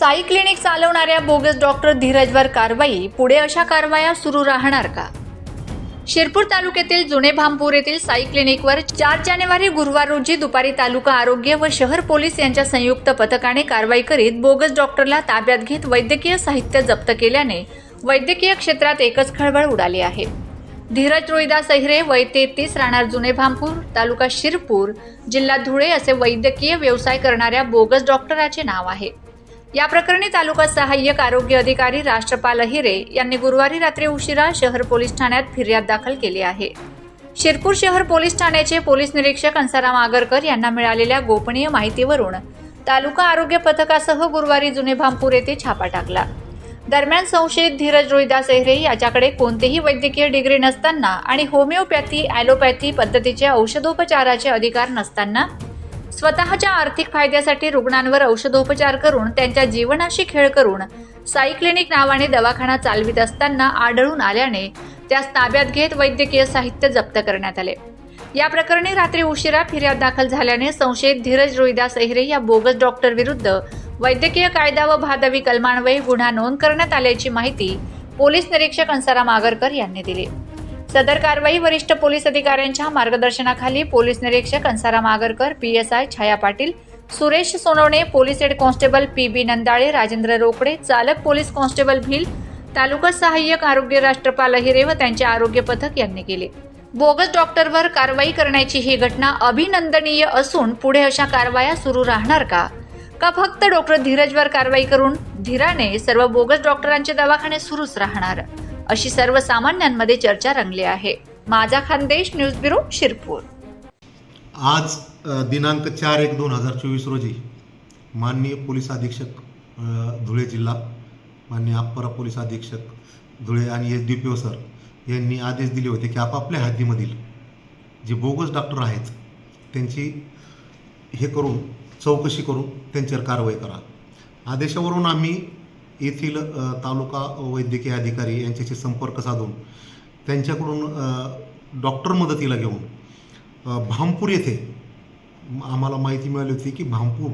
Sai clinic चालवणाऱ्या bogus doctor धीरजवर कारवाई. पुढे अशा कारवाया सुरू राहणार का? शिरपूर तालुक्यातील जुने भांपूर येथील साई क्लिनिकवर चार जानेवारी गुरुवार रोजी दुपारी तालुका आरोग्य व शहर पोलीस यांच्या संयुक्त पथकाने कारवाई करीत बोगस डॉक्टरला ताब्यात घेत वैद्यकीय साहित्य जप्त केल्याने वैद्यकीय क्षेत्रात एकच खळबळ उडाली आहे. धीरज रोहिदास अहिरे वय तेहतीस राहणार जुने भांपूर तालुका शिरपूर जिल्हा धुळे असे वैद्यकीय व्यवसाय करणाऱ्या बोगस डॉक्टराचे नाव आहे. या प्रकरणी तालुका सहाय्यक आरोग्य अधिकारी राष्ट्रपाल अहिरे यांनी गुरुवारी रात्री उशिरा शहर पोलीस ठाण्यात फिर्याद दाखल केली आहे. शिरपूर शहर पोलीस ठाण्याचे पोलीस निरीक्षक अंसाराम आगरकर यांना मिळालेल्या गोपनीय माहितीवरून तालुका आरोग्य पथकासह गुरुवारी जुने भामपूर येथे छापा टाकला. दरम्यान संशयित धीरज रोहिदास एहरे याच्याकडे कोणतेही वैद्यकीय डिग्री नसताना आणि होमिओपॅथी ॲलोपॅथी पद्धतीचे औषधोपचाराचे अधिकार नसताना स्वतःच्या आर्थिक फायद्यासाठी रुग्णांवर औषधोपचार करून त्यांच्या जीवनाशी खेळ करून साई क्लिनिक नावाने दवाखाना चालवित असताना आढळून आल्याने त्यास ताब्यात घेत वैद्यकीय साहित्य जप्त करण्यात आले. या प्रकरणी रात्री उशिरा फिर्याद दाखल झाल्याने संशयित धीरज रोहिदास अहिरे या बोगस डॉक्टर विरुद्ध वैद्यकीय कायदा व भादवी कलमान्वये गुन्हा नोंद करण्यात आल्याची माहिती पोलीस निरीक्षक अंसाराम आगरकर यांनी दिली. सदर कारवाई वरिष्ठ पोलीस अधिकाऱ्यांच्या मार्गदर्शनाखाली पोलीस निरीक्षक Ansaram Agarkar P S I Chhaya Patil Suresh Sonawane police head constable P B Nandale Rajendra Rokade चालक पोलीस कॉन्स्टेबल भिल तालुका सहाय्यक आरोग्य राष्ट्रपाल अहिरे व त्यांचे आरोग्य पथक यांनी केले. बोगस डॉक्टरवर कारवाई करण्याची ही घटना अभिनंदनीय असून पुढे अशा कारवाया सुरू राहणार का? का फक्त डॉक्टर धीरजवर कारवाई करून धीराने सर्व बोगस डॉक्टरांचे दवाखाने सुरूच राहणार? अशी सर्वसामान्यांमध्ये चर्चा रंगली आहे. माझा खानदेश न्यूज ब्युरो शिरपूर. आज दिनांक चार एक दोन हजार चोवीस रोजी माननीय पोलीस अधीक्षक धुळे जिल्हा माननीय अप्परा पोलीस अधीक्षक धुळे आणि S D P O sir यांनी आदेश दिले होते की आपापल्या हद्दीमधील जे बोगस डॉक्टर आहेत त्यांची हे करून चौकशी करून त्यांच्यावर कारवाई करा. आदेशावरून आम्ही येथील तालुका वैद्यकीय अधिकारी यांच्याशी संपर्क साधून त्यांच्याकडून डॉक्टर मदतीला घेऊन भामपूर येथे आम्हाला माहिती मिळाली होती की भामपूर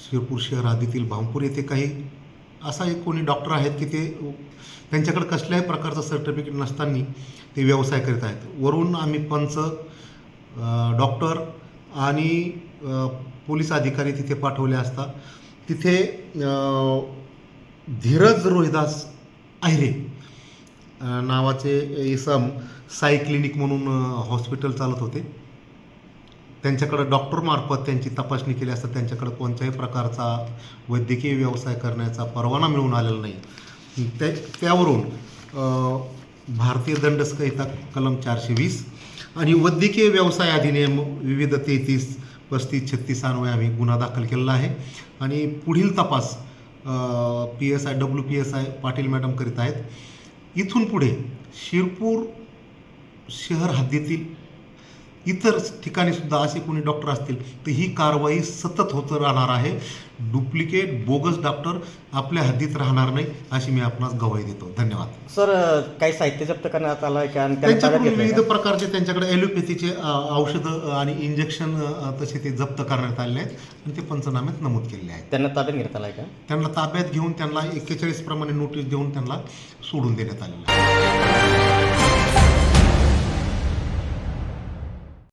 शिरपूर शहर हद्दीतील भामपूर येथे काही असा एक कोणी डॉक्टर आहेत की ते त्यांच्याकडे कसल्याही प्रकारचं सर्टिफिकेट नसताना ते व्यवसाय करीत आहेत. वरून आम्ही पंच डॉक्टर आणि पोलीस अधिकारी तिथे पाठवले असता. तिथे धीरज रोहिदास आहिरे नावाचे इसम साई क्लिनिक म्हणून हॉस्पिटल चालत होते. त्यांच्याकडं डॉक्टरमार्फत त्यांची तपासणी केली असता त्यांच्याकडं कोणत्याही प्रकारचा वैद्यकीय व्यवसाय करण्याचा परवाना मिळून आलेला नाही. त्या त्यावरून भारतीय दंड संहिता कलम चारशे वीस आणि वैद्यकीय व्यवसाय अधिनियम विविध तेहतीस पस्तीस छत्तीस अन्वये आम्ही गुन्हा दाखल केलेला आहे. आणि पुढील तपास P S I W P S I Patil madam करीत आहेत. इथून पुढे शिरपूर शहर हद्दीतील इतर ठिकाणी सुद्धा असे कोणी डॉक्टर असतील तर ही कारवाई सतत होत राहणार आहे. डुप्लिकेट बोगस डॉक्टर आपल्या हद्दीत राहणार नाही अशी मी आपणास गवाही देतो. धन्यवाद. सर काही साहित्य जप्त करण्यात आलं आहे का? त्यांच्याकडून विविध? प्रकारचे त्यांच्याकडे ॲलोपॅथीचे औषधं आणि इंजेक्शन तसे ते जप्त करण्यात आलेले आहेत. आणि ते पंचनाम्यात नमूद केलेले आहेत. त्यांना ताब्यात घेण्यात आलं आहे का? त्यांना ताब्यात घेऊन त्यांना एक्केचाळीस प्रमाणे नोटीस देऊन त्यांना सोडून देण्यात आलेलं आहे.